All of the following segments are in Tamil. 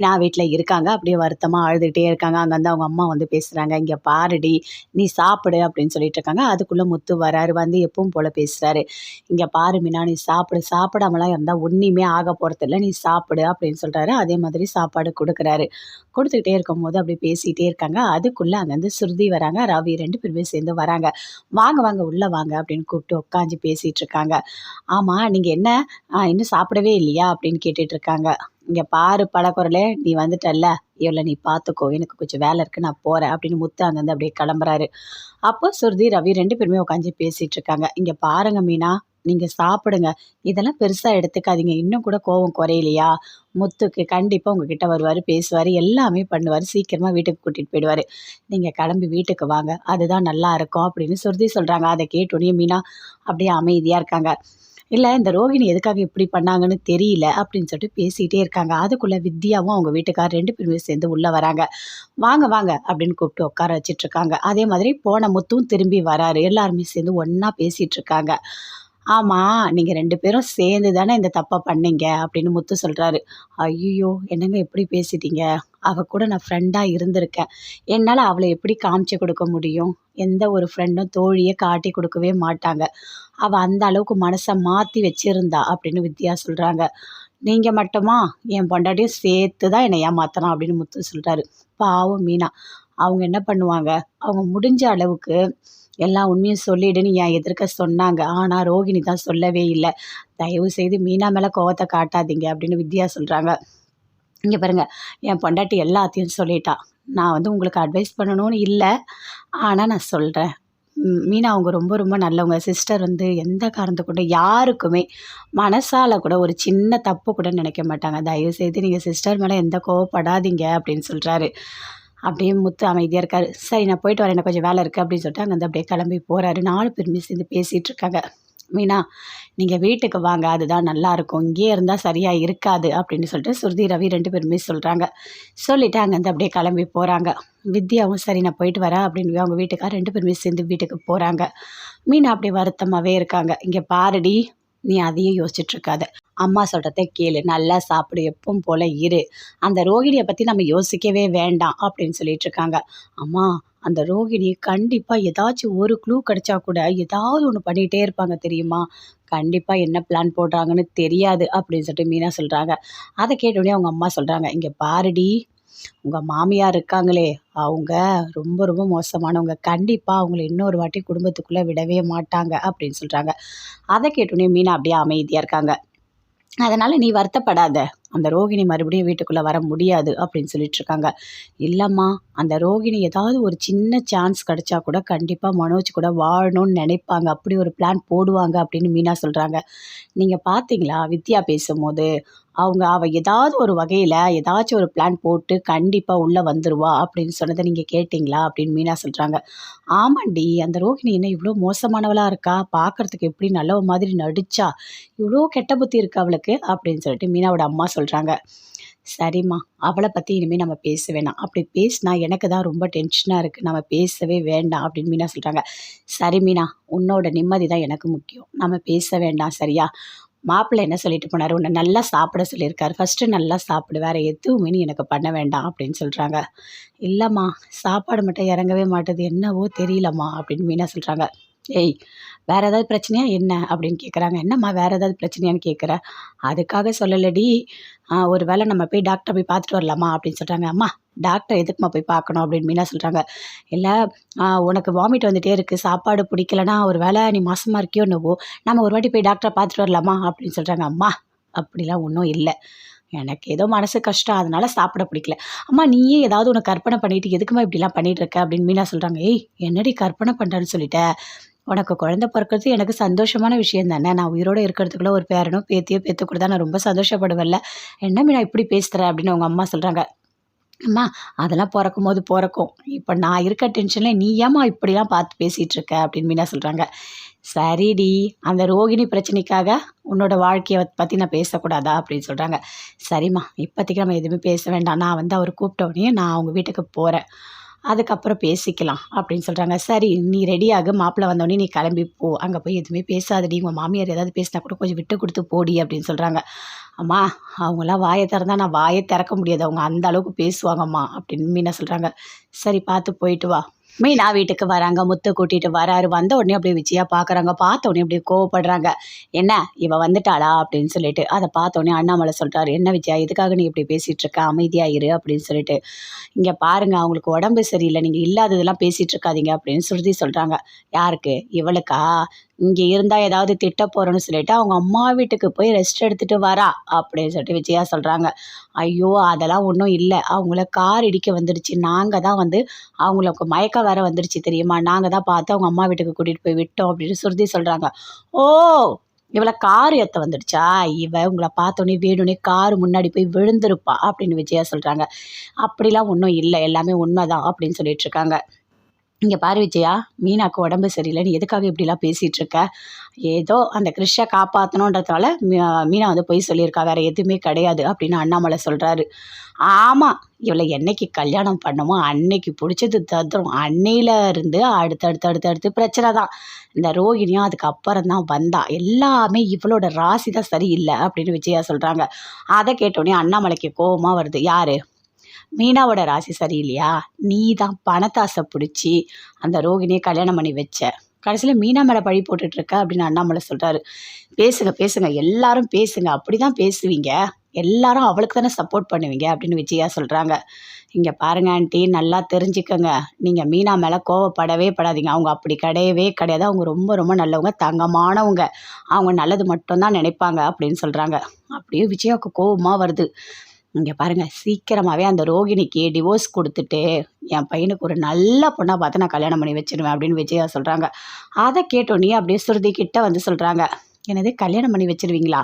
நான் வீட்டில் இருக்காங்க. அப்படியே வருத்தமாக அழுதுகிட்டே இருக்காங்க. அங்கேருந்து அவங்க அம்மா வந்து பேசுகிறாங்க இங்கே பாருடி நீ சாப்பிடு அப்படின்னு சொல்லிட்டு இருக்காங்க. அதுக்குள்ளே முத்து வராரு வந்து எப்பவும் போல் பேசுகிறாரு இங்கே பாரு மீனா நீ சாப்பிடு. சாப்பிடாமலாம் இருந்தால் ஒன்றுமே ஆக போகிறதில்ல நீ சாப்பிடு அப்படின்னு சொல்கிறாரு அதே மாதிரி சாப்பாடு கொடுக்குறாரு. கொடுத்துக்கிட்டே இருக்கும்போது அப்படி பேசிகிட்டே இருக்காங்க. அதுக்குள்ளே அங்கேருந்து சுருதி வராங்க. ரவி ரெண்டு பேருமே சேர்ந்து வராங்க. வாங்க வாங்க உள்ளே வாங்க அப்படின்னு கூப்பிட்டு உட்காந்து பேசிகிட்டு இருக்காங்க. ஆமாம் நீங்கள் என்ன? இன்னும் சாப்பிடவே இல்லையா? அப்படின்னு கேட்டுட்ருக்காங்க இங்கே பாரு பழக்குறலே நீ வந்துட்டல்ல. இவளை நீ பார்த்துக்கோ எனக்கு கொஞ்சம் வேலை இருக்குது நான் போகிறேன் அப்படின்னு முத்து அங்கேருந்து அப்படியே கிளம்புறாரு. அப்போ சுருதி ரவி ரெண்டு பேருமே உட்காந்து பேசிகிட்டு இருக்காங்க. இங்கே பாருங்க மீனா நீங்கள் சாப்பிடுங்க. இதெல்லாம் பெருசாக எடுத்துக்காதீங்க. இன்னும் கூட கோவம் குறையலையா? முத்துக்கு கண்டிப்பாக உங்ககிட்ட வருவார் பேசுவார் எல்லாமே பண்ணுவார். சீக்கிரமாக வீட்டுக்கு கூட்டிகிட்டு போயிடுவார். நீங்கள் கிளம்பி வீட்டுக்கு வாங்க அதுதான் நல்லா இருக்கும் அப்படின்னு சுருதி சொல்கிறாங்க அதை கேட்டோடனே மீனா அப்படியே அமைதியாக இருக்காங்க. இல்லை இந்த ரோகிணி எதுக்காக இப்படி பண்ணாங்கன்னு தெரியல அப்படின்னு சொல்லிட்டு பேசிகிட்டே இருக்காங்க. அதுக்குள்ளே வித்யாவும் அவங்க வீட்டுக்கார் ரெண்டு பேருமே சேர்ந்து உள்ளே வராங்க. வாங்க வாங்க அப்படின்னு கூப்பிட்டு உட்கார வச்சிட்ருக்காங்க அதே மாதிரி போன முத்தும் திரும்பி வராரு. எல்லாருமே சேர்ந்து ஒன்றா பேசிகிட்டு இருக்காங்க. ஆமாம் நீங்கள் ரெண்டு பேரும் சேர்ந்து தானே இந்த தப்பை பண்ணீங்க அப்படின்னு முத்து சொல்கிறாரு ஐயோ என்னங்க எப்படி பேசிட்டீங்க? அவள் கூட நான் ஃப்ரெண்டாக இருந்திருக்கேன். என்னால் அவளை எப்படி காமிச்சு கொடுக்க முடியும்? எந்த ஒரு ஃப்ரெண்டும் தோழியை காட்டி கொடுக்கவே மாட்டாங்க. அவள் அந்த அளவுக்கு மனசை மாற்றி வச்சிருந்தா அப்படின்னு வித்யா சொல்கிறாங்க நீங்கள் மட்டுமா? என் பொண்டாட்டியும் சேர்த்து தான் என்னை ஏமாத்தலாம் அப்படின்னு முத்து சொல்கிறாரு பாவம் மீனா. அவங்க என்ன பண்ணுவாங்க? அவங்க முடிஞ்ச அளவுக்கு எல்லா உண்மையும் சொல்லிடுன்னு என் எதிர்க்க சொன்னாங்க. ஆனால் ரோகிணி தான் சொல்லவே இல்லை. தயவு செய்து மீனா மேலே கோவத்தை காட்டாதீங்க அப்படின்னு வித்யா சொல்கிறாங்க இங்கே பாருங்கள் என் பொண்டாட்டி எல்லாத்தையும் சொல்லிட்டா. நான் வந்து உங்களுக்கு அட்வைஸ் பண்ணணும்னு இல்லை ஆனால் நான் சொல்கிறேன் மீனா அவங்க ரொம்ப ரொம்ப நல்லவங்க. சிஸ்டர் வந்து எந்த காரணத்தை கொண்டு யாருக்குமே மனசால் கூட ஒரு சின்ன தப்பு கூட நினைக்க மாட்டாங்க. தயவு செய்து நீங்கள் சிஸ்டர் மேலே எந்த கோவப்படாதீங்க அப்படின்னு சொல்கிறாரு அப்படியே முத்து அமைதியாக இருக்கார். சரி நான் போயிட்டு வரேன் எனக்கு கொஞ்சம் வேலை இருக்குது அப்படின்னு சொல்லிட்டு அங்கேருந்து அப்படியே கிளம்பி போகிறாரு நாலு பேருமே சேர்ந்து பேசிகிட்டு இருக்காங்க. மீனா நீங்கள் வீட்டுக்கு வாங்க அதுதான் நல்லாயிருக்கும் இங்கேயே இருந்தால் சரியாக இருக்காது. அப்படின்னு சொல்லிட்டு சுருதி ரவி ரெண்டு பேருமே சொல்கிறாங்க சொல்லிவிட்டு அங்கேருந்து அப்படியே கிளம்பி போகிறாங்க வித்யாவும் சரி நான் போயிட்டு வரேன் அப்படின்னு அவங்க வீட்டுக்கார் ரெண்டு பேருமே சேர்ந்து வீட்டுக்கு போகிறாங்க மீனா அப்படியே வருத்தமாகவே இருக்காங்க. இங்கே பாருடி நீ அதையும் யோசிச்சுட்ருக்காத அம்மா சொல்கிறத கேளு நல்லா சாப்பிடு எப்பவும் போல் இரு. அந்த ரோகிணியை பற்றி நம்ம யோசிக்கவே வேண்டாம் அப்படின்னு சொல்லிட்டு இருக்காங்க அம்மா அந்த ரோகிணி கண்டிப்பாக ஏதாச்சும் ஒரு க்ளூ கிடைச்சா கூட ஏதாவது ஒன்று பண்ணிகிட்டே இருப்பாங்க தெரியுமா? கண்டிப்பாக என்ன பிளான் போடுறாங்கன்னு தெரியாது அப்படின்னு சொல்லிட்டு மீனா சொல்கிறாங்க அதை கேட்டோடனே அவங்க அம்மா சொல்கிறாங்க இங்கே பாருடி உங்கள் மாமியார் இருக்காங்களே அவங்க ரொம்ப ரொம்ப மோசமானவங்க. கண்டிப்பாக அவங்கள இன்னொரு வாட்டி குடும்பத்துக்குள்ளே விடவே மாட்டாங்க அப்படின்னு சொல்கிறாங்க அதை கேட்டோடனே மீனா அப்படியே அமைதியாக இருக்காங்க. அதனால் நீ வருத்தப்படாத. அந்த ரோகிணி மறுபடியும் வீட்டுக்குள்ளே வர முடியாது அப்படின்னு சொல்லிட்டு இருக்காங்க இல்லைம்மா அந்த ரோகிணி ஏதாவது ஒரு சின்ன சான்ஸ் கிடைச்சா கூட கண்டிப்பாக மனோஜ் கூட வாழணும்னு நினைப்பாங்க. அப்படி ஒரு பிளான் போடுவாங்க அப்படின்னு மீனா சொல்கிறாங்க நீங்கள் பார்த்தீங்களா வித்யா பேசும்போது அவங்க அவள் ஏதாவது ஒரு வகையில் ஏதாச்சும் ஒரு பிளான் போட்டு கண்டிப்பாக உள்ளே வந்துடுவா அப்படின்னு சொன்னதை நீங்கள் கேட்டிங்களா அப்படின்னு மீனா சொல்கிறாங்க ஆமாண்டி அந்த ரோஹிணி என்ன இவ்வளோ மோசமானவளாக இருக்கா? பார்க்குறதுக்கு எப்படி நல்ல மாதிரி நடிச்சா? இவ்வளோ கெட்ட புத்தி இருக்கா அவளுக்கு அப்படின்னு சொல்லிட்டு மீனாவோட அம்மா சொல்கிறாங்க சரிம்மா அவளை பற்றி இனிமேல் நம்ம பேச வேணாம். அப்படி பேசினா எனக்கு தான் ரொம்ப டென்ஷனாக இருக்குது நம்ம பேசவே வேண்டாம் அப்படின்னு மீனா சொல்கிறாங்க சரி மீனா உன்னோட நிம்மதி தான் எனக்கு முக்கியம். நம்ம பேச வேண்டாம் சரியா? மாப்பிள்ளை என்ன சொல்லிட்டு போனார்? உன்னை நல்லா சாப்பிட சொல்லியிருக்காரு. ஃபஸ்ட்டு நல்லா சாப்பிடு. வேறு எதுவுமே நீ எனக்கு பண்ண வேண்டாம் அப்படின்னு சொல்கிறாங்க இல்லைம்மா சாப்பாடு மட்டும் இறங்கவே மாட்டுது. என்னவோ தெரியலம்மா அப்படின்னு மீனா சொல்கிறாங்க ஏய் வேறு ஏதாவது பிரச்சனையா? என்ன? அப்படின்னு கேட்குறாங்க என்னம்மா வேறு ஏதாவது பிரச்சனையான்னு கேட்குறேன் அதுக்காக சொல்லலடி. ஒரு வேளை நம்ம போய் டாக்டரை போய் பார்த்துட்டு வரலாமா? அப்படின்னு சொல்கிறாங்க அம்மா டாக்டர் எதுக்குமா போய் பார்க்கணும்? அப்படின்னு மீனா சொல்கிறாங்க இல்லை உனக்கு வாமிட் வந்துகிட்டே இருக்குது சாப்பாடு பிடிக்கலனா ஒரு வேளை நீ மாசமாக இருக்கியோ என்னவோ நம்ம ஒரு வாட்டி போய் டாக்டரை பார்த்துட்டு வரலாமா? அப்படின்னு சொல்கிறாங்க அம்மா அப்படிலாம் ஒன்றும் இல்லை. எனக்கு ஏதோ மனசு கஷ்டம். அதனால சாப்பிட பிடிக்கல. அம்மா நீயே ஏதாவது உனக்கு கற்பனை பண்ணிட்டு எதுக்குமா இப்படிலாம் பண்ணிட்டு இருக்க? அப்படின்னு மீனா சொல்கிறாங்க ஏய் என்னடி கற்பனை பண்ணுறேன்னு சொல்லிட்டேன் உனக்கு குழந்த பிறக்கிறது எனக்கு சந்தோஷமான விஷயம் தானே? நான் உயிரோடு இருக்கிறதுக்குள்ள ஒரு பேரனோ பேத்தியோ பேத்துக்கூட நான் ரொம்ப சந்தோஷப்படுவேன்ல. என்ன மீனா இப்படி பேசுகிற அப்படின்னு அவங்க அம்மா சொல்கிறாங்க அம்மா அதெல்லாம் பிறக்கும் போது பிறக்கும். இப்போ நான் இருக்க டென்ஷனில் நீ ஏம்மா இப்படிலாம் பார்த்து பேசிகிட்டு இருக்க அப்படின்னு மீனா சொல்கிறாங்க சரிடி அந்த ரோகிணி பிரச்சனைக்காக உன்னோட வாழ்க்கையை பற்றி நான் பேசக்கூடாதா? அப்படின்னு சொல்கிறாங்க சரிம்மா இப்போதைக்கு நம்ம எதுவுமே பேச வேண்டாம். நான் வந்து அவர் கூப்பிட்டோடனே நான் அவங்க வீட்டுக்கு போகிறேன் அதுக்கப்புறம் பேசிக்கலாம் அப்படின்னு சொல்கிறாங்க சரி நீ ரெடியாகு மாப்பிள்ளை வந்தோடனே நீ கிளம்பி போ. அங்கே போய் எதுவுமே பேசாதடி. உங்கள் மாமியார் ஏதாவது பேசினா கூட கொஞ்சம் விட்டு கொடுத்து போடி அப்படின்னு சொல்கிறாங்க அம்மா அவங்களாம் வாயை திறந்தா நான் வாயை திறக்க முடியாது. அவங்க அந்த அளவுக்கு பேசுவாங்கம்மா அப்படின்னு மீனா சொல்கிறாங்க சரி பார்த்து போயிட்டு வா. மீனா வீட்டுக்கு வராங்க. முத்து கூட்டிட்டு வராரு. வந்த உடனே அப்படியே விஜயா பார்க்குறாங்க பார்த்த உடனே அப்படியே கோவப்படுறாங்க. என்ன? இவ வந்துட்டாளா? அப்படின்னு சொல்லிட்டு. அதை பார்த்த உடனே அண்ணாமலை சொல்கிறாரு என்ன விஜயா? எதுக்காக நீ இப்படி பேசிகிட்டு இருக்க? அமைதியாக இரு அப்படின்னு சொல்லிட்டு. இங்கே பாருங்க அவங்களுக்கு உடம்பு சரியில்லை. நீங்கள் இல்லாததெல்லாம் பேசிகிட்டு இருக்காதீங்க அப்படின்னு சுருதி சொல்கிறாங்க யாருக்கு? இவளுக்கா? இங்கே இருந்தால் ஏதாவது திட்ட போகிறோன்னு சொல்லிட்டு அவங்க அம்மா வீட்டுக்கு போய் ரெஸ்ட் எடுத்துகிட்டு வரா அப்படின்னு சொல்லிட்டு விஜயா சொல்கிறாங்க ஐயோ அதெல்லாம் ஒன்றும் இல்லை. அவங்கள கார் இடிக்க வந்துடுச்சு நாங்கள் தான் வந்து அவங்களுக்கு மயக்கம் வேற வந்துடுச்சு தெரியுமா? நாங்கள் தான் பார்த்து அவங்க அம்மா வீட்டுக்கு கூட்டிகிட்டு போய் விட்டோம் அப்படின்னு சுருதி சொல்கிறாங்க ஓ இவளை கார் ஏற்ற வந்துடுச்சா? இவ உங்களை பார்த்தோன்னே வேணும்னே கார் முன்னாடி போய் விழுந்திருப்பா அப்படின்னு விஜயா சொல்கிறாங்க அப்படிலாம் ஒன்றும் இல்லை. எல்லாமே உண்மைதான் அப்படின்னு சொல்லிட்டு இருக்காங்க. இங்கே பாரு விஜயா மீனாக்கு உடம்பு சரியில்லை. நீ எதுக்காக இப்படிலாம் பேசிகிட்டு இருக்க? ஏதோ அந்த கிறிஷை காப்பாற்றணுன்றதுனால மீனா வந்து போய் சொல்லியிருக்கா. வேற எதுவுமே கிடையாது அப்படின்னு அண்ணாமலை சொல்கிறாரு ஆமாம் இவளை என்னைக்கு கல்யாணம் பண்ணமோ அன்னைக்கு பிடிச்சது தத்துரும் அன்னையில இருந்து அடுத்து அடுத்து அடுத்து அடுத்து பிரச்சனை தான். இந்த ரோகிணியும் அதுக்கு அப்புறம் தான் வந்தா. எல்லாமே இவளோட ராசி தான் சரியில்லை அப்படின்னு விஜயா சொல்கிறாங்க அதை கேட்டோடனே அண்ணாமலைக்கு கோபமாக வருது. யாரு? மீனாவோட ராசி சரியில்லையா? நீ தான் பணத்தாசை பிடிச்சி அந்த ரோகிணியை கல்யாணம் பண்ணி வச்ச. கடைசியில் மீனா மேலே பழி போட்டுட்ருக்க அப்படின்னு அண்ணாமலை சொல்கிறாரு பேசுங்க பேசுங்க எல்லாரும் பேசுங்க. அப்படி தான் பேசுவீங்க. எல்லாரும் அவளுக்கு தானே சப்போர்ட் பண்ணுவீங்க அப்படின்னு விஜயா சொல்கிறாங்க இங்கே பாருங்க ஆண்டி நல்லா தெரிஞ்சுக்கோங்க. நீங்கள் மீனா மேலே கோவப்படவே படாதீங்க. அவங்க அப்படி கிடையவே கிடையாது. அவங்க ரொம்ப ரொம்ப நல்லவங்க தங்கமானவங்க. அவங்க நல்லது மட்டும்தான் நினைப்பாங்க அப்படின்னு சொல்கிறாங்க அப்படியே விஜயாவுக்கு கோபமாக வருது. இங்கே பாருங்கள் சீக்கிரமாகவே அந்த ரோகிணிக்கு டிவோர்ஸ் கொடுத்துட்டு என் பையனுக்கு ஒரு நல்ல பொண்ணாக பார்த்து நான் கல்யாணம் பண்ணி வச்சிருவேன் அப்படின்னு விஜயா சொல்கிறாங்க அதை கேட்டோன்னே அப்படியே சுருதி கிட்ட வந்து சொல்கிறாங்க என்னது கல்யாணம் பண்ணி வச்சுருவீங்களா?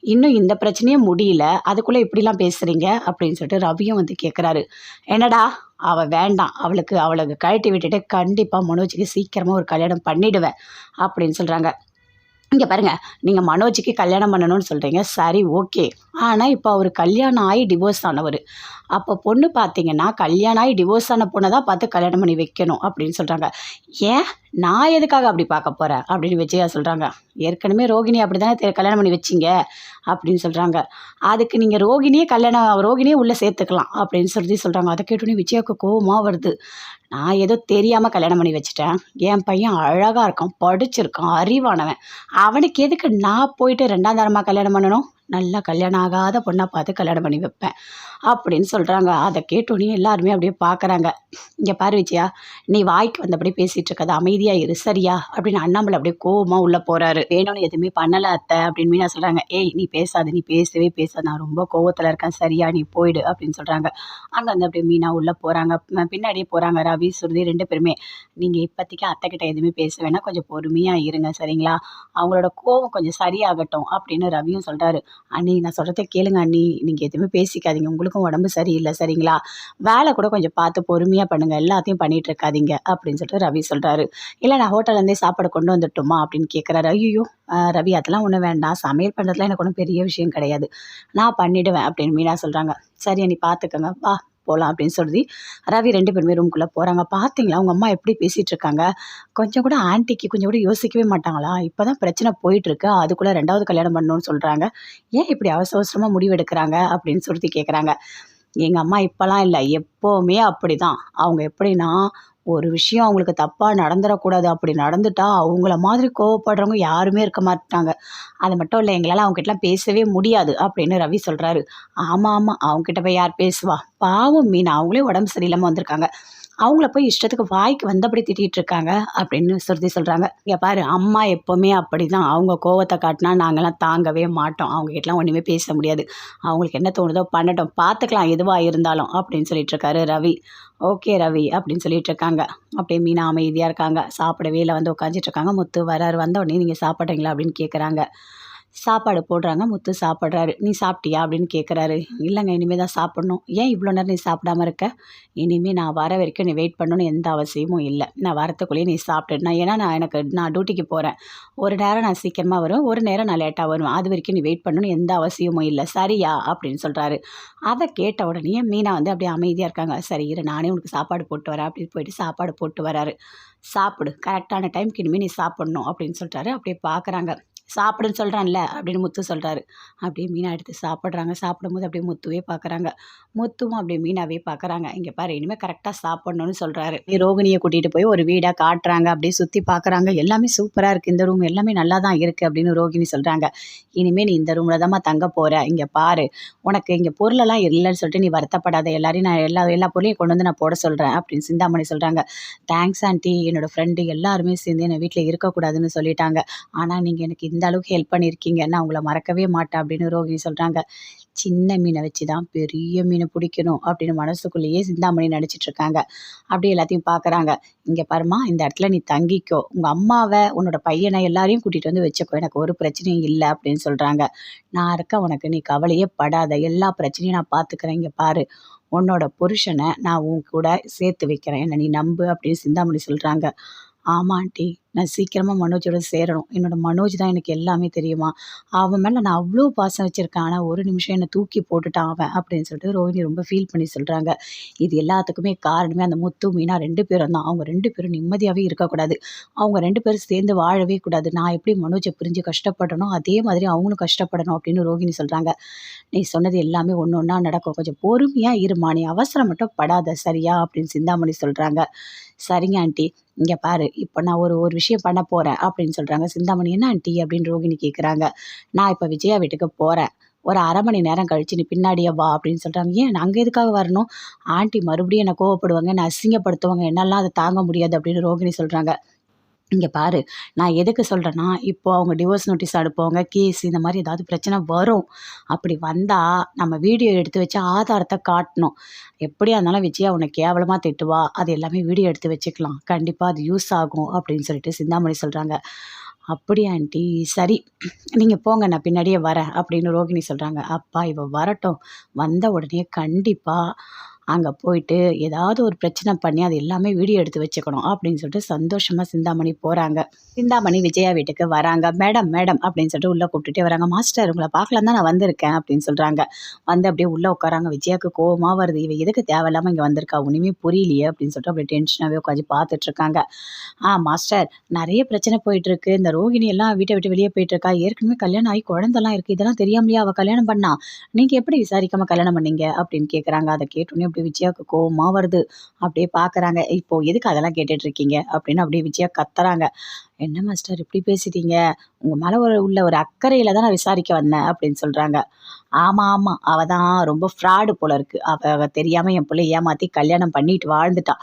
இன்னும் இந்த பிரச்சனையும் முடியல அதுக்குள்ளே இப்படிலாம் பேசுகிறீங்க அப்படின்னு சொல்லிட்டு ரவியும் வந்து கேட்குறாரு என்னடா அவள் வேண்டாம் அவளுக்கு அவளுக்கு கழட்டி விட்டுட்டு கண்டிப்பாக மனோஜுக்கு சீக்கிரமாக ஒரு கல்யாணம் பண்ணிவிடுவேன் அப்படின்னு சொல்கிறாங்க இங்கே பாருங்கள் நீங்கள் மனோஜுக்கு கல்யாணம் பண்ணணும்னு சொல்கிறீங்க சரி ஓகே. ஆனால் இப்போ அவர் கல்யாணம் ஆகி டிவோர்ஸ் ஆனவர். அப்போ பொண்ணு பார்த்தீங்கன்னா கல்யாணம் ஆகி டிவோர்ஸ் ஆன பொண்ணை தான் பார்த்து கல்யாணம் பண்ணி வைக்கணும் அப்படின்னு சொல்கிறாங்க ஏன்? நான் எதுக்காக அப்படி பார்க்க போகிறேன் அப்படின்னு விஜயா சொல்கிறாங்க ஏற்கனவே ரோகிணி அப்படி தானே கல்யாணம் பண்ணி வச்சிங்க அப்படின்னு சொல்கிறாங்க அதுக்கு நீங்கள் ரோகிணியே கல்யாணம் ரோகிணியே உள்ளே சேர்த்துக்கலாம் அப்படின்னு சொல்லி சொல்கிறாங்க அதை கேட்டோன்னே விஜயாவுக்கு கோபமாக வருது. நான் ஏதோ தெரியாமல் கல்யாணம் பண்ணி வச்சுட்டேன். என் பையன் அழகாக இருக்கான் படிச்சிருக்கான் அறிவானவன். அவனுக்கு எதுக்கு நான் போயிட்டு ரெண்டாம் தரமாக கல்யாணம் பண்ணணும்? நல்லா கல்யாணம் ஆகாத பொண்ணாக பார்த்து கல்யாணம் பண்ணி வைப்பேன். அப்படின்னு சொல்கிறாங்க அதை கேட்டோன்னே எல்லாருமே அப்படியே பார்க்குறாங்க இங்கே பாரு விஜயா நீ வாய்க்கு வந்தபடி பேசிகிட்டு இருக்காது அமைதியாக இரு சரியா? அப்படின்னு அண்ணாமலை அப்படியே கோவமாக உள்ளே போகிறாரு வேணும்னு எதுவுமே பண்ணலை அத்தை அப்படின்னு மீனா சொல்கிறாங்க ஏய் நீ பேசாது நீ பேசவே பேசாத. நான் ரொம்ப கோவத்தில் இருக்கேன். சரியா நீ போயிடு அப்படின்னு சொல்கிறாங்க அங்கேருந்து அப்படியே மீனா உள்ளே போகிறாங்க பின்னாடியே போகிறாங்க ரவி சுருதி ரெண்டு பேருமே. நீங்கள் இப்போதைக்கு அத்தை கிட்ட எதுவுமே பேச வேணாம். கொஞ்சம் பொறுமையாக இருங்க சரிங்களா? அவங்களோட கோவம் கொஞ்சம் சரியாகட்டும் அப்படின்னு ரவியும் சொல்கிறாரு அண்ணி நான் சொல்கிறத கேளுங்க அண்ணி. நீங்கள் எதுவுமே பேசிக்காதீங்க. உங்களுக்கும் உடம்பு சரியில்லை சரிங்களா? வேலை கூட கொஞ்சம் பார்த்து பொறுமையாக பண்ணுங்கள் எல்லாத்தையும் பண்ணிகிட்டு இருக்காதீங்க அப்படின்னு சொல்லிட்டு ரவி சொல்கிறாரு இல்லை நான் ஹோட்டல்லேருந்தே சாப்பாடு கொண்டு வந்துட்டோமா? அப்படின்னு கேட்குறாரு ஐயோ ரவி அதெல்லாம் ஒன்றும் வேண்டாம். சமையல் பண்ணுறதுலாம் எனக்கு ஒன்றும் பெரிய விஷயம் கிடையாது. நான் பண்ணிவிடுவேன் அப்படின்னு மீனா சொல்கிறாங்க சரி அண்ணி பார்த்துக்கங்க வா. போகலாம் அப்படின்னு சொல்லி ரவி ரெண்டு பேருமே ரூம்குள்ளே போகிறாங்க பார்த்தீங்களா அவங்க அம்மா எப்படி பேசிகிட்டு இருக்காங்க? கொஞ்சம் கூட ஆன்ட்டிக்கு கொஞ்சம் கூட யோசிக்கவே மாட்டாங்களா? இப்போ தான் பிரச்சனை போயிட்டுருக்கு. அதுக்குள்ளே ரெண்டாவது கல்யாணம் பண்ணணும்னு சொல்கிறாங்க ஏன் இப்படி அவசர அவசரமாக முடிவெடுக்கிறாங்க? அப்படின்னு சொல்லி கேட்குறாங்க எங்கள் அம்மா இப்போலாம் இல்லை. எப்போவுமே அப்படி தான் அவங்க எப்படின்னா ஒரு விஷயம் அவங்களுக்கு தப்பாக நடந்துடக்கூடாது அப்படி நடந்துட்டா அவங்கள மாதிரி கோவப்படுறவங்க யாருமே இருக்க மாட்டாங்க. அது மட்டும் இல்லை எங்களால் அவங்ககிட்டலாம் பேசவே முடியாது அப்படின்னு ரவி சொல்கிறாரு ஆமாம் ஆமாம் அவங்ககிட்ட போய் யார் பேசுவா? பாவம் மீன் அவங்களே உடம்பு சரியில்லாமல் வந்திருக்காங்க. அவங்கள போய் இஷ்டத்துக்கு வாய்க்கு வந்தபடி திட்டிகிட்டு இருக்காங்க அப்படின்னு சுருதி சொல்கிறாங்க இங்கே பாரு அம்மா எப்போவுமே அப்படி தான் அவங்க கோவத்தை காட்டினா நாங்கள்லாம் தாங்கவே மாட்டோம். அவங்ககிட்டலாம் ஒன்றுமே பேச முடியாது. அவங்களுக்கு என்ன தோணுதோ பண்ணட்டும். பார்த்துக்கலாம் எதுவாக இருந்தாலும் அப்படின்னு சொல்லிட்டு இருக்காரு ரவி. ஓகே ரவி அப்படின்னு சொல்லிட்டு இருக்காங்க. அப்படியே மீனா அமைதியாக இருக்காங்க. சாப்பிடவே இல்லை வந்து உட்காந்துட்டு இருக்காங்க. முத்து வராரு வந்த உடனே நீங்கள் சாப்பிட்றீங்களா அப்படின்னு கேட்குறாங்க சாப்பாடு போடுறாங்க முத்து சாப்பிட்றாரு. நீ சாப்பிட்டியா? அப்படின்னு கேட்குறாரு இல்லைங்க இனிமேல் தான் சாப்பிட்ணும். ஏன் இவ்வளோ நேரம் நீ சாப்பிடாம இருக்க? இனிமேல் நான் வர வரைக்கும் நீ வெயிட் பண்ணணும்னு எந்த அவசியமும் இல்லை. நான் வரத்துக்குள்ளேயே நீ சாப்பிட்டு நான் ஏன்னா நான் எனக்கு நான் டியூட்டிக்கு போகிறேன் ஒரு நேரம் நான் சீக்கிரமாக வரும் ஒரு நேரம் நான் லேட்டாக வருவேன். அது வரைக்கும் நீ வெயிட் பண்ணணும்னு எந்த அவசியமும் இல்லை. சரியா? அப்படின்னு சொல்கிறாரு அதை கேட்ட உடனே மீனா வந்து அப்படியே அமைதியாக இருக்காங்க. சரி இரு நானே உனக்கு சாப்பாடு போட்டு வரேன். அப்படின்னு போயிட்டு சாப்பாடு போட்டு வராரு. சாப்பிடு. கரெக்டான டைம்க்கு இனிமேல் நீ சாப்பிட்ணும். அப்படின்னு சொல்கிறாரு அப்படியே பார்க்குறாங்க சாப்பிடுன்னு சொல்கிறான்ல அப்படின்னு முத்து சொல்கிறாரு அப்படியே மீனா எடுத்து சாப்பிட்றாங்க. சாப்பிடும்போது அப்படியே முத்துவே பார்க்குறாங்க முத்துவும் அப்படியே மீனாவே பார்க்குறாங்க இங்கே பாரு இனிமேல் கரெக்டாக சாப்பிட்ணுன்னு சொல்கிறாரு ரோகிணியை கூட்டிகிட்டு போய் ஒரு வீடாக காட்டுறாங்க. அப்படியே சுற்றி பார்க்குறாங்க எல்லாமே சூப்பராக இருக்குது இந்த ரூம் எல்லாமே நல்லா தான் இருக்குது அப்படின்னு ரோகிணி சொல்கிறாங்க இனிமேல் நீ இந்த ரூமில் தான்மா தங்க போகிற இங்கே பாரு உனக்கு இங்கே பொருளெல்லாம் இல்லைன்னு சொல்லிட்டு நீ வருத்தப்படாத. எல்லாரையும் நான் எல்லா எல்லா பொருளையும் கொண்டு வந்து நான் போட சொல்கிறேன் அப்படின்னு சிந்தாமணி சொல்கிறாங்க தேங்க்ஸ் ஆண்டி என்னோடய ஃப்ரெண்டு எல்லாருமே சேர்ந்து என்னை வீட்டில் இருக்கக்கூடாதுன்னு சொல்லிட்டாங்க. ஆனால் நீங்கள் எனக்கு இந்த அளவுக்கு ஹெல்ப் பண்ணியிருக்கீங்க நான் உங்களை மறக்கவே மாட்டேன் அப்படின்னு ரோகிணி சொல்கிறாங்க சின்ன மீனை வச்சு தான் பெரிய மீனை பிடிக்கணும் அப்படின்னு மனசுக்குள்ளேயே சிந்தாமணி நடிச்சிட்ருக்காங்க அப்படி எல்லாத்தையும் பார்க்குறாங்க இங்கே பாருமா இந்த இடத்துல நீ தங்கிக்கோ. உங்கள் அம்மாவை உன்னோட பையனை எல்லாரையும் கூட்டிகிட்டு வந்து வச்சுக்கோ. எனக்கு ஒரு பிரச்சனையும் இல்லை அப்படின்னு சொல்கிறாங்க நான் இருக்க உனக்கு நீ கவலையே படாத. எல்லா பிரச்சனையும் நான் பார்த்துக்கிறேன் இங்கே பாரு உன்னோட புருஷனை நான் உன் கூட சேர்த்து வைக்கிறேன். என்னை நீ நம்பு அப்படின்னு சிந்தாமணி சொல்கிறாங்க ஆமா ஆண்டி. நான் சீக்கிரமாக மனோஜோட சேரணும். என்னோட மனோஜ் தான் எனக்கு எல்லாமே தெரியுமா? அவன் மேலே நான் அவ்வளோ பாசம் வச்சுருக்கேன். ஆனால் ஒரு நிமிஷம் என்னை தூக்கி போட்டுட்டான் அவன் அப்படின்னு சொல்லிட்டு ரோஹிணி ரொம்ப ஃபீல் பண்ணி சொல்கிறாங்க இது எல்லாத்துக்குமே காரணமே அந்த முத்து மீனா ரெண்டு பேரும் தான். அவங்க ரெண்டு பேரும் நிம்மதியாகவே இருக்கக்கூடாது. அவங்க ரெண்டு பேரும் சேர்ந்து வாழவே கூடாது. நான் எப்படி மனோஜை பிரிஞ்சு கஷ்டப்படணும் அதே மாதிரி அவங்களும் கஷ்டப்படணும் அப்படின்னு ரோஹிணி சொல்கிறாங்க நீ சொன்னது எல்லாமே ஒன்று ஒன்றா நடக்கும். கொஞ்சம் பொறுமையாக இருமா. நீ அவசரம் மட்டும் படாத சரியா அப்படின்னு சிந்தாமணி சொல்கிறாங்க சரிங்க ஆண்டி. இங்கே பாரு இப்போ நான் ஒரு ஒரு விஷயம் பண்ண போகிறேன் அப்படின்னு சொல்கிறாங்க சிந்தாமணி என்ன ஆண்டி? அப்படின்னு ரோகிணி கேட்குறாங்க நான் இப்போ விஜயா வீட்டுக்கு போகிறேன் ஒரு அரை மணி நேரம் கழிச்சு நீ பின்னாடியே வா அப்படின்னு சொல்கிறாங்க ஏன்? அங்கே எதுக்காக வரணும்? ஆண்டி மறுபடியும் என்னை கோவப்படுவாங்க என்னை அசிங்கப்படுத்துவாங்க என்னெல்லாம் அதை தாங்க முடியாது அப்படின்னு ரோகிணி சொல்கிறாங்க இங்கே பாரு நான் எதுக்கு சொல்கிறேன்னா இப்போ அவங்க டிவோர்ஸ் நோட்டீஸ் அனுப்புவாங்க கேஸ் இந்த மாதிரி ஏதாவது பிரச்சனை வரும். அப்படி வந்தால் நம்ம வீடியோ எடுத்து வச்சு ஆதாரத்தை காட்டணும். எப்படியா இருந்தாலும் விஜயா உன்னை கேவலமாக திட்டுவா அது எல்லாமே வீடியோ எடுத்து வச்சுக்கலாம். கண்டிப்பாக அது யூஸ் ஆகும் அப்படின்னு சொல்லிட்டு சிந்தாமணி சொல்கிறாங்க அப்படியா ஆண்டி சரி நீங்கள் போங்க நான் பின்னாடியே வரேன் அப்படின்னு ரோகிணி சொல்கிறாங்க அப்பா இவ வரட்டும். வந்த உடனே கண்டிப்பாக அங்கே போயிட்டு ஏதாவது ஒரு பிரச்சனை பண்ணி அது எல்லாமே வீடியோ எடுத்து வச்சுக்கணும் அப்படின்னு சொல்லிட்டு சந்தோஷமாக சிந்தாமணி போகிறாங்க சிந்தாமணி விஜயா வீட்டுக்கு வராங்க. மேடம் மேடம் அப்படின்னு சொல்லிட்டு உள்ளே கூப்பிட்டுட்டே வராங்க. மாஸ்டர் உங்களை பார்க்கலாம் தான் நான் வந்திருக்கேன் அப்படின்னு சொல்கிறாங்க வந்து அப்படியே உள்ளே உட்காராங்க. விஜயாவுக்கு கோபமாக வருது. இவ எதுக்கு தேவையில்லாமல் இங்கே வந்திருக்கா? ஒன்றுமே புரியலையே அப்படின்னு சொல்லிட்டு அப்படியே டென்ஷனாகவே உட்காந்து பார்த்துட்ருக்காங்க ஆ மாஸ்டர் நிறைய பிரச்சனை போயிட்டுருக்கு இந்த ரோகிணி எல்லாம் வீட்டை விட்டு வெளியே போயிட்டுருக்கா ஏற்கனவே கல்யாணம் ஆகி குழந்தெல்லாம் இருக்குது இதெல்லாம் தெரியாமலையா அவள் கல்யாணம் பண்ணா? நீங்கள் எப்படி விசாரிக்காமல் கல்யாணம் பண்ணீங்க? அப்படின்னு கேட்குறாங்க அதை கேட்டோன்னே அப்படி விஜயாவுக்கு கோவமாக வருது அப்படியே பார்க்குறாங்க இப்போ எதுக்கு அதெல்லாம் கேட்டுட்ருக்கீங்க அப்படின்னு அப்படியே விஜயா கத்துறாங்க. என்ன மாஸ்டர் இப்படி பேசிட்டீங்க? உங்கள் மேலே ஒரு உள்ள ஒரு அக்கறையில் தான் நான் விசாரிக்க வந்தேன் அப்படின்னு சொல்கிறாங்க ஆமாம் ஆமாம் அவள் தான் ரொம்ப ஃப்ராடு போல இருக்குது அவள் தெரியாமல் என் பிள்ளை ஏமாற்றி கல்யாணம் பண்ணிட்டு வாழ்ந்துட்டா.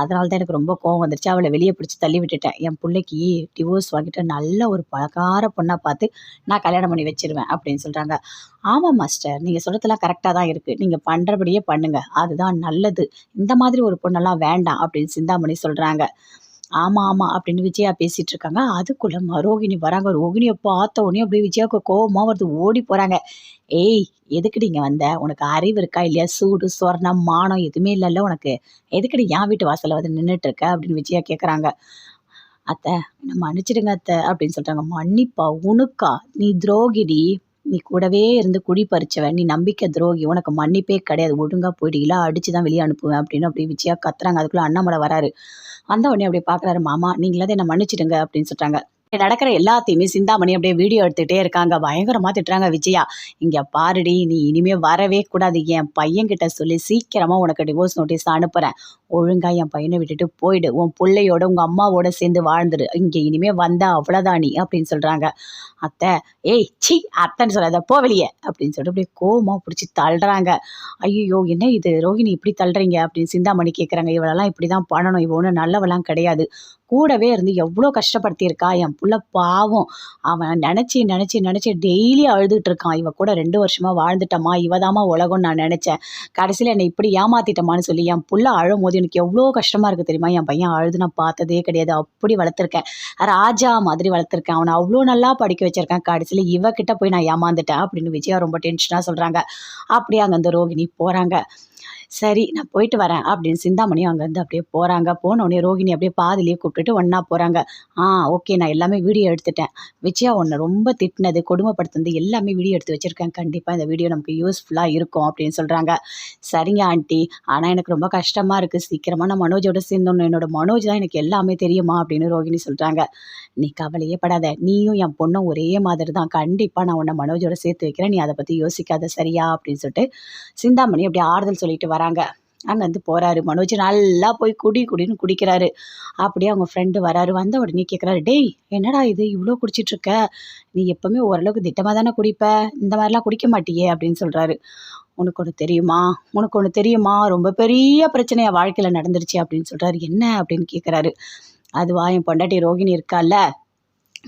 அதனால தான் எனக்கு ரொம்ப கோவம் வந்துருச்சு. அவளை வெளியே பிடிச்சி தள்ளி விட்டுட்டேன். என் பிள்ளைக்கு டிவோர்ஸ் வாங்கிட்டு நல்ல ஒரு பழக்கார பொண்ணாக பார்த்து நான் கல்யாணம் பண்ணி வச்சிருவேன் அப்படின்னு சொல்கிறாங்க ஆமாம் மாஸ்டர் நீங்கள் சொல்கிறதெல்லாம் கரெக்டாக தான் இருக்குது நீங்கள் பண்ணுறபடியே பண்ணுங்கள் அதுதான் நல்லது. இந்த மாதிரி ஒரு பொண்ணெல்லாம் வேண்டாம் அப்படின்னு சிந்தாமணி சொல்கிறாங்க ஆமாம் ஆமாம் அப்படின்னு விஜயா பேசிகிட்டு இருக்காங்க அதுக்குள்ளே ரோகிணி வராங்க. ரோகிணியை பார்த்த உடனே அப்படியே விஜயாவுக்கு கோபமாக வருது. ஓடி போகிறாங்க ஏய் எதுக்குடி இங்கே வந்த? உனக்கு அறிவு இருக்கா இல்லையா? சூடு சொர்ணம் மானம் எதுவுமே இல்லைல்ல உனக்கு. எதுக்குடி என் வீட்டு வாசலில் வந்து நின்றுட்டு இருக்க அப்படின்னு விஜயா கேட்குறாங்க அத்தை என்னை மன்னிச்சிடுங்க அத்தை அப்படின்னு சொல்கிறாங்க மன்னிப்பா உனக்கா? நீ துரோகிடி. நீ கூடவே இருந்து குடி பறிச்சவன். நீ நம்பிக்கை துரோகி. உனக்கு மன்னிப்பே கிடையாது. ஒழுங்காக போயிட்டீங்களா அடித்து அடிச்சு தான் வெளியே அனுப்புவேன் அப்படின்னு அப்படி விஜயா கத்துறாங்க. அதுக்குள்ளே அண்ணாமலை வராரு. வந்த உடனே அப்படியே பார்க்குறாரு மாமா நீங்களாவது என்னை மன்னிச்சிடுங்க அப்படின்னு சொல்லிட்டாங்க. நடக்கிற எல்லாத்தையுமே சிந்தாமணி அப்படியே வீடியோ எடுத்துகிட்டே இருக்காங்க. பயங்கரமாக திட்டுறாங்க விஜயா இங்கே பாருடி நீ இனிமேல் வரவே கூடாது. என் பையன்கிட்ட சொல்லி சீக்கிரமாக உனக்கு டிவோர்ஸ் நோட்டீஸ் அனுப்புகிறேன் ஒழுங்காக என் பையனை விட்டுட்டு போயிடு. உன் பிள்ளையோட உங்கள் அம்மாவோட சேர்ந்து வாழ்ந்துடு இங்கே இனிமேல் வந்தா அவ்வளோதான் நீ அப்படின்னு சொல்கிறாங்க அத்தை ஏய் சி அத்தைன்னு சொல்லாத போ வெளியே அப்படின்னு சொல்லிட்டு அப்படியே கோவமாக பிடிச்சி தள்ளுறாங்க. ஐயோ என்ன இது? ரோஹிணி இப்படி தள்ளுறீங்க? அப்படின்னு சிந்தாமணி கேட்குறாங்க இவளெல்லாம் இப்படி தான் பண்ணணும். இவ ஒன்றும் நல்லவெல்லாம் கிடையாது. கூடவே இருந்து எவ்வளோ கஷ்டப்படுத்தியிருக்கா? என் புள்ள பாவம். அவன் நினச்சி நினச்சி நினச்சி டெய்லி அழுதுகிட்டு இருக்கான் இவ கூட ரெண்டு வருஷமாக வாழ்ந்துட்டம்மா. இவதாம்மா உலகம்னு நான் நினச்சேன். கடைசியில் என்னை இப்படி ஏமாத்திட்டமான்னு சொல்லி என் புள்ள அழும் போது எனக்கு எவ்வளோ கஷ்டமாக இருக்குது தெரியுமா? என் பையன் அழுது நான் பார்த்ததே கிடையாது. அப்படி வளர்த்துருக்கேன். ராஜா மாதிரி வளர்த்துருக்கேன். அவனை அவ்வளோ நல்லா படிக்க வச்சிருக்கேன். கடைசியில் இவகிட்ட போய் நான் ஏமாந்துட்டேன் அப்படின்னு விஜயா ரொம்ப டென்ஷனாக சொல்கிறாங்க அப்படியே அங்கே அந்த ரோகிணி போகிறாங்க சரி நான் போயிட்டு வரேன் அப்படின்னு சிந்தாமணியும் அங்கேருந்து அப்படியே போகிறாங்க போனோடனே ரோகிணி அப்படியே பாதிலேயே கூப்பிட்டுட்டு ஒன்றா போகிறாங்க ஆ ஓகே நான் எல்லாமே வீடியோ எடுத்துட்டேன். விஜயா ஒன்று ரொம்ப திட்டினது கொடுமைப்படுத்துனது எல்லாமே வீடியோ எடுத்து வச்சுருக்கேன். கண்டிப்பாக இந்த வீடியோ நமக்கு யூஸ்ஃபுல்லாக இருக்கும் அப்படின்னு சொல்கிறாங்க சரிங்க ஆண்டி. ஆனால் எனக்கு ரொம்ப கஷ்டமாக இருக்குது சீக்கிரமாக நான் மனோஜோட சேர்ந்தோன்னு என்னோட மனோஜ் தான் எனக்கு எல்லாமே தெரியுமா அப்படின்னு ரோகிணி சொல்கிறாங்க நீ கவலையே படாத நீயும் என் பொண்ணும் ஒரே மாதிரி தான். கண்டிப்பாக நான் உன்னை மனோஜோட சேர்த்து வைக்கிறேன். நீ அதை பற்றி யோசிக்காத சரியா? அப்படின்னு சொல்லிட்டு சிந்தாமணி அப்படியே ஆறுதல் சொல்லிட்டு வராங்க. அங்கேருந்து போகிறாரு மனோஜ் நல்லா போய் குடி குடின்னு குடிக்கிறாரு. அப்படியே அவங்க ஃப்ரெண்டு வராரு. வந்த உடனே கேட்குறாரு டேய் என்னடா இது? இவ்வளோ குடிச்சிட்ருக்க? நீ எப்போவுமே ஓரளவுக்கு திட்டமாக தானே குடிப்ப? இந்த மாதிரிலாம் குடிக்க மாட்டியே? அப்படின்னு சொல்கிறாரு உனக்கு ஒன்று தெரியுமா? உனக்கு ஒன்று தெரியுமா? ரொம்ப பெரிய பிரச்சனை என் வாழ்க்கையில் நடந்துருச்சு. அப்படின்னு சொல்கிறாரு என்ன? அப்படின்னு கேட்குறாரு அதுவா என் பொண்டாட்டி ரோகிணி இருக்கால்ல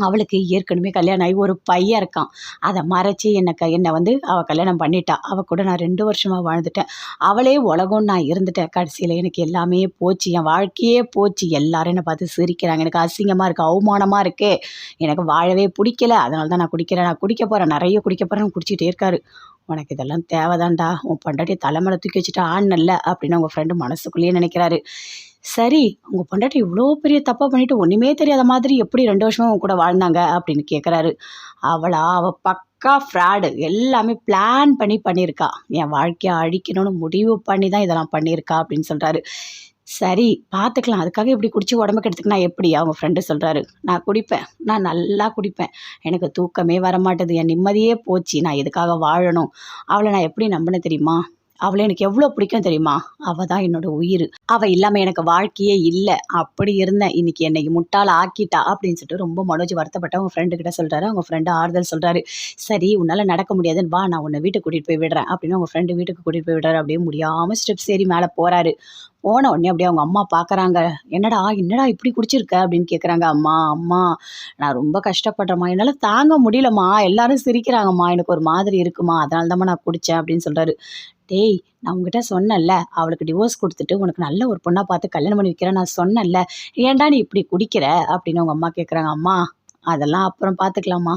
அவளுக்கு ஏற்கனவே கல்யாணம் ஆகி ஒரு பையன் இருக்கான். அதை மறைச்சி என்னை க என்னை வந்து அவள் கல்யாணம் பண்ணிட்டா. அவள் கூட நான் ரெண்டு வருஷமாக வாழ்ந்துட்டேன். அவளே உலகம் நான் இருந்துட்டேன். கடைசியில் எனக்கு எல்லாமே போச்சு. என் வாழ்க்கையே போச்சு. எல்லாரும் என்னை பார்த்து சிரிக்கிறாங்க. எனக்கு அசிங்கமாக இருக்குது அவமானமாக இருக்கு. எனக்கு வாழவே பிடிக்கல. அதனால தான் நான் குடிக்கிறேன். நான் குடிக்க போகிறேன் நிறைய குடிக்க போகிறேன்னு குடிச்சிட்டே இருக்காரு. உனக்கு இதெல்லாம் தேவைதான்டா. உன் பண்டாட்டி தலைமலை தூக்கி வச்சுட்டு ஆண்ணல்ல அப்படின்னு உங்கள் ஃப்ரெண்டு மனசுக்குள்ளேயே நினைக்கிறாரு. சரி உங்கள் பொண்டாட்டி இவ்வளோ பெரிய தப்பாக பண்ணிவிட்டு ஒன்றுமே தெரியாத மாதிரி எப்படி ரெண்டு வருஷமும் உன் கூட வாழ்ந்தாங்க அப்படின்னு கேட்குறாரு அவளா அவள் பக்கா ஃப்ராடு எல்லாமே பிளான் பண்ணி பண்ணியிருக்கா என் வாழ்க்கையை அழிக்கணும்னு முடிவு பண்ணி தான் இதெல்லாம் பண்ணியிருக்கா அப்படின்னு சொல்கிறாரு சரி பார்த்துக்கலாம் அதுக்காக இப்படி குடிச்சு உடம்புக்கு எடுத்துக்கினா எப்படி? அவங்க ஃப்ரெண்டு சொல்கிறாரு நான் குடிப்பேன். நான் நல்லா குடிப்பேன். எனக்கு தூக்கமே வர மாட்டேது என் நிம்மதியே போச்சு. நான் எதுக்காக வாழணும்? அவளை நான் எப்படி நம்பினேன் தெரியுமா? அவளை எனக்கு எவ்வளோ பிடிக்கும் தெரியுமா? அவள் தான் என்னோட உயிர். அவள் இல்லாமல் எனக்கு வாழ்க்கையே இல்லை. அப்படி இருந்தேன். இன்னைக்கு என்னை முட்டாள் ஆக்கிட்டா அப்படின்னு சொல்லிட்டு ரொம்ப மனோஜ் வருத்தப்பட்ட அவங்க ஃப்ரெண்டு கிட்ட சொல்கிறாரு அவங்க ஃப்ரெண்டு ஆறுதல் சொல்கிறாரு சரி உன்னால் நடக்க முடியாதுன்னு வா நான் உன்னை வீட்டுக்கு கூட்டிகிட்டு போய் விடுறேன் அப்படின்னு அவங்க ஃப்ரெண்டு வீட்டுக்கு கூட்டிகிட்டு போய் விடுறாரு. அப்படியே முடியாமல் ஸ்டெப்ஸ் ஏறி மேலே போகிறாரு போன உடனே அப்படியே அவங்க அம்மா பார்க்குறாங்க என்னடா என்னடா இப்படி குடிச்சிருக்க அப்படின்னு கேட்குறாங்க அம்மா அம்மா நான் ரொம்ப கஷ்டப்படுறேம்மா. என்னால் தாங்க முடியலம்மா. எல்லாரும் சிரிக்கிறாங்கம்மா. எனக்கு ஒரு மாதிரி இருக்குமா. அதனால தாம்மா நான் குடித்தேன் அப்படின்னு சொல்கிறாரு டேய் நான் உங்ககிட்ட சொன்னேன்ல அவளுக்கு டிவோர்ஸ் கொடுத்துட்டு உனக்கு நல்ல ஒரு பொண்ணாக பார்த்து கல்யாணம் பண்ணி வைக்கிறேன் நான் சொன்னேன்ல. ஏன்டா நீ இப்படி குடிக்கிற? அப்படின்னு அவங்க அம்மா கேட்குறாங்க அம்மா அதெல்லாம் அப்புறம் பார்த்துக்கலாமா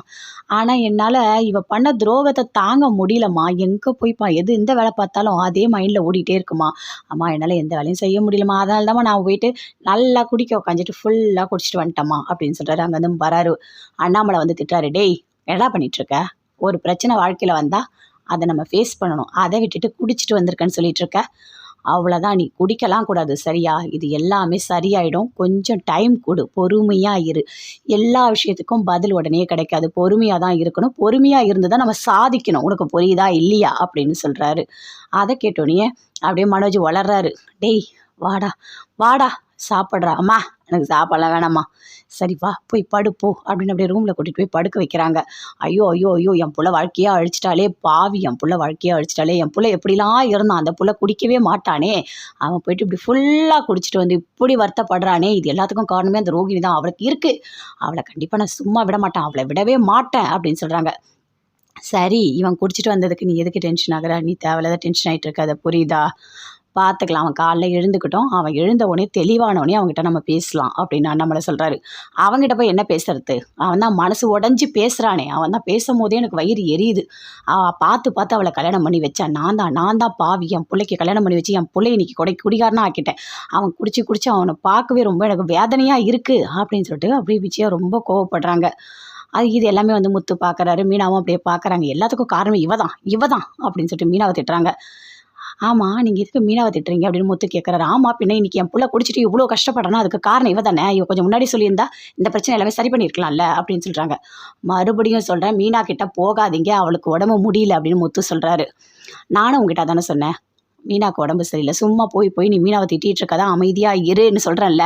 ஆனால் என்னால் இவ பண்ண துரோகத்தை தாங்க முடியலம்மா. எங்கே போய்ப்பா? எது எந்த வேலை பார்த்தாலும் அதே மைண்டில் ஓடிட்டே இருக்குமா? அம்மா என்னால் எந்த வேலையும் செய்ய முடியலம்மா. அதனால தான் நான் போயிட்டு நல்லா குடிக்க உட்காந்துட்டு ஃபுல்லாக குடிச்சிட்டு வந்துட்டேம்மா அப்படின்னு சொல்கிறாரு அங்கேருந்து வராரு. அண்ணாமலை வந்து திட்டாரு டேய் என்னடா பண்ணிகிட்ருக்க ஒரு பிரச்சனை வாழ்க்கையில் வந்தால் அதை நம்ம ஃபேஸ் பண்ணணும். அதை விட்டுட்டு குடிச்சிட்டு வந்திருக்கேன்னு சொல்லிட்டு இருக்க. அவ்வளோதான் நீ குடிக்கலாம் கூடாது. சரியா? இது எல்லாமே சரியாயிடும். கொஞ்சம் டைம் கொடு. பொறுமையாக இரு. எல்லா விஷயத்துக்கும் பதில் உடனே கிடைக்காது. பொறுமையாக தான் இருக்கணும். பொறுமையாக இருந்து தான் நம்ம சாதிக்கணும். உனக்கு புரியுதா? இல்லையா? அப்படின்னு சொல்கிறாரு அதை கேட்டோன்னே அப்படியே மனோஜ் வளர்றாரு. டேய் வாடா. வாடா. சாப்பிட்றா அம்மா எனக்கு சாப்பாடெலாம் வேணாம்மா. சரி வா போய் படுப்போ அப்படின்னு அப்படியே ரூமில் கூட்டிகிட்டு போய் படுக்க வைக்கிறாங்க. ஐயோ ஐயோ ஐயோ என் புள்ள வாழ்க்கையாக அழிச்சிட்டாலே பாவி என் புள்ள வாழ்க்கையாக அழிச்சிட்டாலே என் புள்ள எப்படிலாம் இருந்தான் அந்த புள்ள குடிக்கவே மாட்டானே. அவன் போயிட்டு இப்படி ஃபுல்லாக குடிச்சிட்டு வந்து இப்படி வருத்தப்படுறானே. இது எல்லாத்துக்கும் காரணமே அந்த ரோகிணி தான் அவளுக்கு இருக்குது அவளை கண்டிப்பாக நான் சும்மா விட மாட்டேன் அவளை விடவே மாட்டேன் அப்படின்னு சொல்கிறாங்க சரி இவன் குடிச்சிட்டு வந்ததுக்கு நீ எதுக்கு டென்ஷன் ஆகிற? நீ தேவையில்லாத டென்ஷன் ஆகிட்டு இருக்காத புரியுதா? பார்த்துக்கலாம் அவன் காலைல எழுந்துக்கிட்டோம். அவன் எழுந்த உடனே தெளிவான உடனே அவங்ககிட்ட நம்ம பேசலாம் அப்படின்னு அண்ணாமலை சொல்கிறாரு அவங்ககிட்ட போய் என்ன பேசுறது? அவன் தான் மனசு உடஞ்சி பேசுகிறானே அவன் தான் பேசும் போதே எனக்கு வயிறு எரியுது. அவள் பார்த்து பார்த்து அவளை கல்யாணம் பண்ணி வச்சான் நான் தான் நான் தான் பாவி. என் பிள்ளைக்கு கல்யாணம் பண்ணி வச்சு என் பிள்ளை இன்னைக்கு கொடை குடிகாரனா ஆக்கிட்டேன். அவன் குடிச்சு குடிச்சு அவனை பார்க்கவே ரொம்ப எனக்கு வேதனையாக இருக்குது அப்படின்னு சொல்லிட்டு அப்படியே விஜயா ரொம்ப கோவப்படுறாங்க. அது இது எல்லாமே வந்து முத்து பார்க்குறாரு மீனாவும் அப்படியே பார்க்குறாங்க எல்லாத்துக்கும் காரணம் இவ தான் இவ தான் அப்படின்னு சொல்லிட்டு மீனாவை திட்டுறாங்க. ஆமாம் நீங்கள் இதுக்கு மீனாவை திட்டுறீங்க அப்படின்னு முத்து கேட்குறாரு ஆமாம் பின்ன இன்னைக்கு என் பிள்ளை குடிச்சிட்டு இவ்வளோ கஷ்டப்படுறேன்னா அதுக்கு காரணம் இவ தானே. இவ கொஞ்சம் முன்னாடி சொல்லியிருந்தா இந்த பிரச்சனை எல்லாமே சரி பண்ணியிருக்கலாம்ல அப்படின்னு சொல்கிறாங்க மறுபடியும் சொல்கிறேன் மீனா கிட்டே போகாதீங்க அவளுக்கு உடம்பு முடியல அப்படின்னு முத்து சொல்கிறாரு நானும் உங்ககிட்ட தானே சொன்னேன். மீனாக்கு உடம்பு சரியில்லை சும்மா போய் போய் நீ மீனாவை திட்டிகிட்டு இருக்கதான் அமைதியாக இருன்னு சொல்கிறேன்ல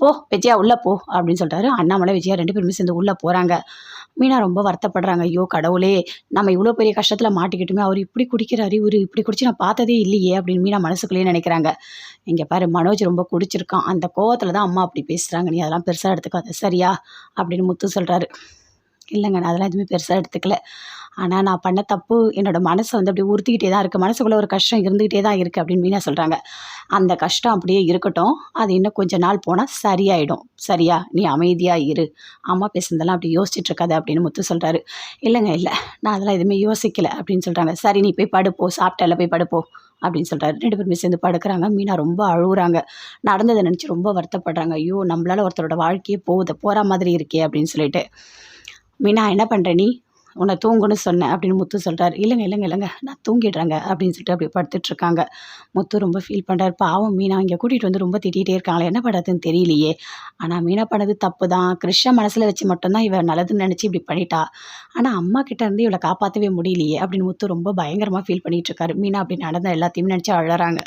போ விஜயா உள்ளே போ அப்படின்னு சொல்கிறாரு அண்ணாமலை விஜயா ரெண்டு பேருமே சேர்ந்து உள்ளே போகிறாங்க மீனா ரொம்ப வருத்தப்படுறாங்க. ஐயோ கடவுளே நம்ம இவ்வளோ பெரிய கஷ்டத்தில் மாட்டிக்கிட்டுமே அவர் இப்படி குடிக்கிறாரு இவர் இப்படி குடிச்சு நான் பார்த்ததே இல்லையே அப்படின்னு மீனா மனசுக்குள்ளேயே நினைக்கிறாங்க. இங்கே பாரு மனோஜ் ரொம்ப குடிச்சிருக்கான். அந்த கோவத்தில் தான் அம்மா அப்படி பேசுகிறாங்க நீ அதெல்லாம் பெருசாக எடுத்துக்காத. சரியா? அப்படின்னு முத்து சொல்கிறாரு இல்லைங்க நான் அதெல்லாம் எதுவுமே பெருசாக எடுத்துக்கல. ஆனால் நான் பண்ண தப்பு என்னோட மனசை வந்து அப்படியே உறுத்திக்கிட்டே தான் இருக்குது மனசுக்குள்ளே ஒரு கஷ்டம் இருந்துக்கிட்டே தான் இருக்குது அப்படின்னு மீனா சொல்கிறாங்க அந்த கஷ்டம் அப்படியே இருக்கட்டும். அது இன்னும் கொஞ்ச நாள் போனால் சரியாயிடும். சரியா? நீ அமைதியாக இரு. அம்மா பேசுனதெல்லாம் அப்படி யோசிச்சுட்டு இருக்காது அப்படின்னு முத்து சொல்கிறாரு இல்லைங்க இல்லை. நான் அதெல்லாம் எதுவுமே யோசிக்கல அப்படின்னு சொல்கிறாங்க சரி நீ போய் படுப்போ. சாப்பிட்டல போய் படுப்போ அப்படின்னு சொல்கிறாரு ரெண்டு பேருமே சேர்ந்து படுக்கிறாங்க. மீனா ரொம்ப அழுகுறாங்க நடந்ததை நினச்சி ரொம்ப வருத்தப்படுறாங்க. ஐயோ நம்மளால ஒருத்தரோட வாழ்க்கையே போகுது. போகிற மாதிரி இருக்கே அப்படின்னு சொல்லிட்டு. மீனா என்ன பண்ணுற நீ? உன்னை தூங்குன்னு சொன்னேன் அப்படின்னு முத்து சொல்கிறார் இல்லைங்க இல்லைங்க இல்லைங்க நான் தூங்கிடுறேங்க அப்படின்னு சொல்லிட்டு அப்படி படுத்துட்டு இருக்காங்க. முத்து ரொம்ப ஃபீல் பண்ணுறாரு பாவம் மீனா இங்கே கூட்டிகிட்டு வந்து ரொம்ப திட்டிகிட்டே இருக்காங்களே என்ன பண்ணுறதுன்னு தெரியலையே. ஆனால் மீனா பண்ணது தப்பு தான் கிருஷ்ண மனசில் வச்சு மட்டும்தான் இவன் நல்லதுன்னு நினச்சி இப்படி பண்ணிட்டா. ஆனால் அம்மா கிட்ட இருந்து இவளை காப்பாற்றவே முடியலையே அப்படின்னு முத்து ரொம்ப பயங்கரமாக ஃபீல் பண்ணிகிட்டு இருக்காரு. மீனா அப்படி நடந்த எல்லாத்தையுமே நினச்சி அழறாங்க.